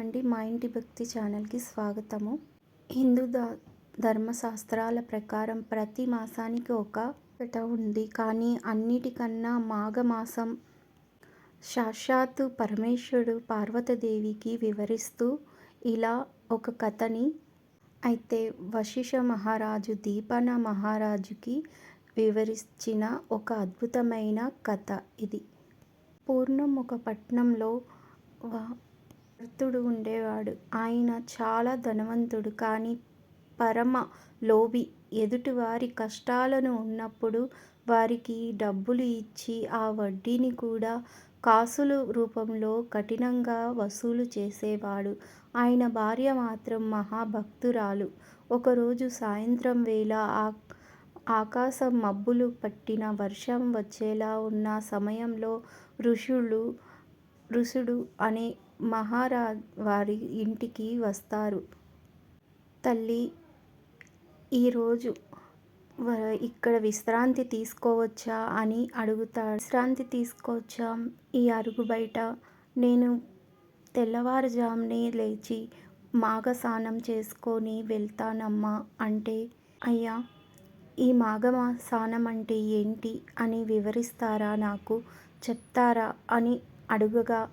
అండి మా ఇంటి భక్తి ఛానల్కి స్వాగతము. హిందూ ద ధర్మశాస్త్రాల ప్రకారం ప్రతి మాసానికి ఒక కథ ఉంది. కానీ అన్నిటికన్నా మాఘమాసం సాక్షాత్తు పరమేశ్వరుడు పార్వతీదేవికి వివరిస్తూ ఇలా ఒక కథని అయితే వశిష మహారాజు దీపన మహారాజుకి వివరించిన ఒక అద్భుతమైన కథ ఇది. పూర్ణం ఒక పట్టణంలో భర్తుడు ఉండేవాడు. ఆయన చాలా ధనవంతుడు. కానీ పరమ లోభి ఎదుటివారి కష్టాలను ఉన్నప్పుడు వారికి డబ్బులు ఇచ్చి ఆ వడ్డీని కూడా కాసులు రూపంలో కఠినంగా వసూలు చేసేవాడు. ఆయన భార్య మాత్రం మహాభక్తురాలు. ఒకరోజు సాయంత్రం వేళ ఆ ఆకాశం మబ్బులు పట్టిన వర్షం వచ్చేలా ఉన్న సమయంలో ఋషులు ఋషుడు అనే మహారా వారి ఇంటికి వస్తారు. తల్లి ఈరోజు ఇక్కడ విశ్రాంతి తీసుకోవచ్చా అని అడుగుతాడు. విశ్రాంతి తీసుకోవచ్చా. ఈ అరుగు బయట నేను తెల్లవారుజామునే లేచి మాఘస్నానం చేసుకొని వెళ్తానమ్మా అంటే అయ్యా ఈ మాఘస్నానం అంటే ఏంటి అని వివరిస్తారా నాకు? చెప్తారా అని అడుగగా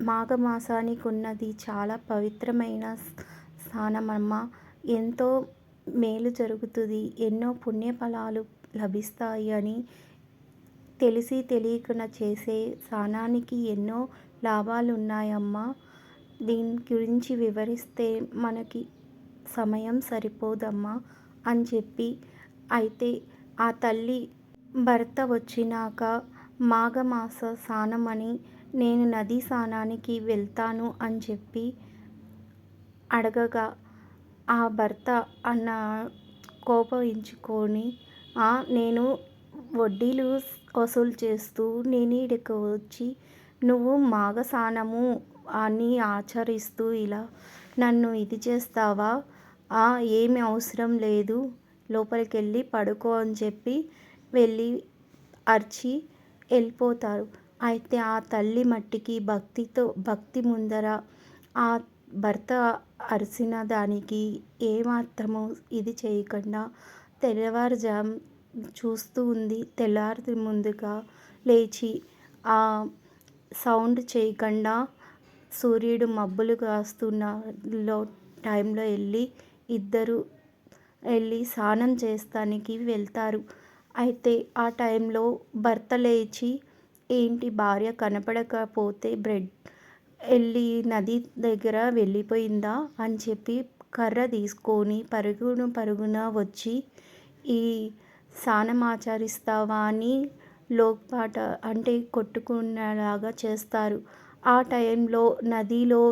మాఘమాసానికి ఉన్నది చాలా పవిత్రమైన స్థానమమ్మ. ఎంతో మేలు జరుగుతుంది ఎన్నో పుణ్యఫలాలు లభిస్తాయి అని తెలిసి తెలియకుండా చేసే స్నానానికి ఎన్నో లాభాలు ఉన్నాయమ్మా దీని గురించి వివరిస్తే మనకి సమయం సరిపోదమ్మా అని చెప్పి అయితే ఆ తల్లి భర్త వచ్చినాక మాఘమాస స్నానమని నేను నదీ స్నానానికి వెళ్తాను అని చెప్పి అడగగా ఆ భర్త అన్న కోపగించుకొని నేను వడ్డీలు వసూలు చేస్తూ నేను ఇక్కడికి వచ్చి నువ్వు మాఘస్నానము అని ఆచరిస్తూ ఇలా నన్ను ఇది చేస్తావా? ఏమి అవసరం లేదు లోపలికి వెళ్ళి పడుకో అని చెప్పి వెళ్ళి అరిచి వెళ్ళిపోతారు. అయితే ఆ తల్లి మట్టికి భక్తితో భక్తి ముందర ఆ భర్త అరిసిన దానికి ఏమాత్రము ఇది చేయకుండా తెల్లవారుజాము చూస్తూ ఉంది. తెల్లారి ముందుగా లేచి ఆ సౌండ్ చేయకుండా సూర్యుడు మబ్బులు కాస్తున్న లో టైంలో వెళ్ళి ఇద్దరు వెళ్ళి స్నానం చేస్తానికి వెళ్తారు. అయితే ఆ టైంలో భర్త లేచి ఏంటి భార్య కనపడకపోతే బ్రెడ్ వెళ్ళి నది దగ్గర వెళ్ళిపోయిందా? అని చెప్పి కర్ర తీసుకొని పరుగున పరుగున వచ్చి ఈ స్నానం ఆచరిస్తావా? అని లోక్పాట అంటే కొట్టుకునేలాగా చేస్తారు. ఆ టైంలో నదిలో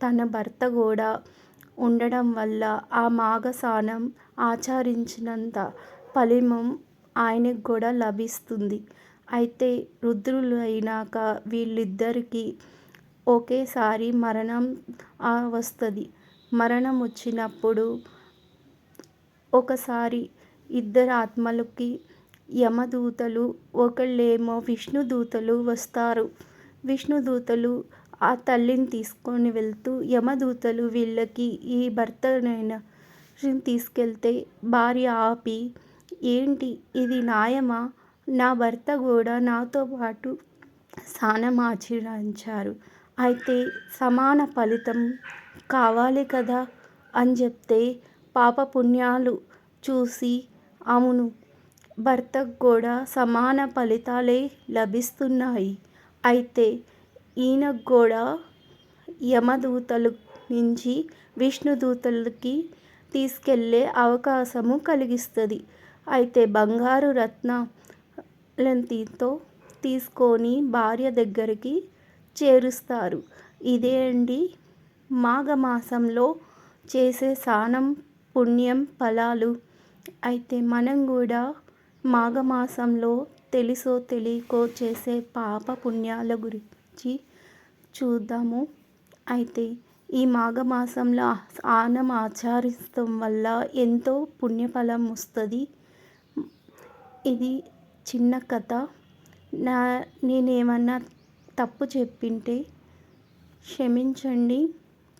తన భర్త కూడా ఉండడం వల్ల ఆ మాఘ స్నానం ఆచరించినంత ఫలిమం ఆయనకు కూడా లభిస్తుంది. అయితే రుద్రులు అయినాక వీళ్ళిద్దరికీ ఒకేసారి మరణం వస్తుంది. మరణం వచ్చినప్పుడు ఒకసారి ఇద్దరు ఆత్మలకి యమదూతలు ఒకళ్ళేమో విష్ణుదూతలు వస్తారు. విష్ణుదూతలు ఆ తల్లిని తీసుకొని వెళ్తూ యమదూతలు వీళ్ళకి ఈ భర్తనైనా తీసుకెళ్తే భార్య ఆపి ఏంటి? ఇది న్యాయమా? నా భర్త కూడా నాతో పాటు స్థానం ఆచరించారు. అయితే సమాన ఫలితం కావాలి కదా? అని చెప్తే పాప పుణ్యాలు చూసి అవును భర్తకు కూడా సమాన ఫలితాలే లభిస్తున్నాయి. అయితే ఈయనకు కూడా యమదూతలు నుంచి విష్ణుదూతలకి తీసుకెళ్ళే అవకాశము కలిగిస్తుంది. అయితే బంగారు రత్నంతితో తీసుకొని భార్య దగ్గరికి చేరుస్తారు. ఇదే అండి మాఘమాసంలో చేసే సానం పుణ్యం ఫలాలు. అయితే మనం కూడా మాఘమాసంలో తెలుసో తెలియకో చేసే పాప పుణ్యాల గురించి చూద్దాము. అయితే ఈ మాఘమాసంలో ఆనం ఆచరిస్తాం వల్ల ఎంతో పుణ్యఫలం వస్తుంది. ఇది చిన్న కథ. నా నేనేమన్నా తప్పు చెప్పింటే క్షమించండి.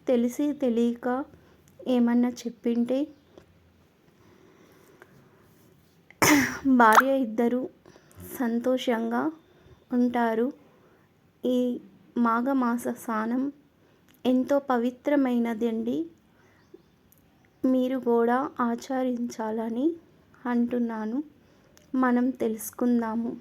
తెలిసి తెలియక ఏమన్నా చెప్పింటే భార్య ఇద్దరు సంతోషంగా ఉంటారు. ఈ మాఘమాస స్నానం ఎంతో పవిత్రమైనదండి. మీరు కూడా ఆచరించాలని అంటున్నాను. మనం తెలుసుకుందాము.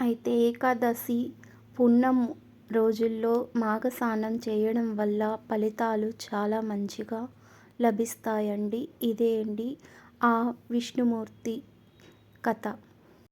అయితే ఏకాదశి పున్నం రోజుల్లో మాఘస్నానం చేయడం వల్ల ఫలితాలు చాలా మంచిగా లభిస్తాయండి. ఇదే అండి ఆ విష్ణుమూర్తి కథ.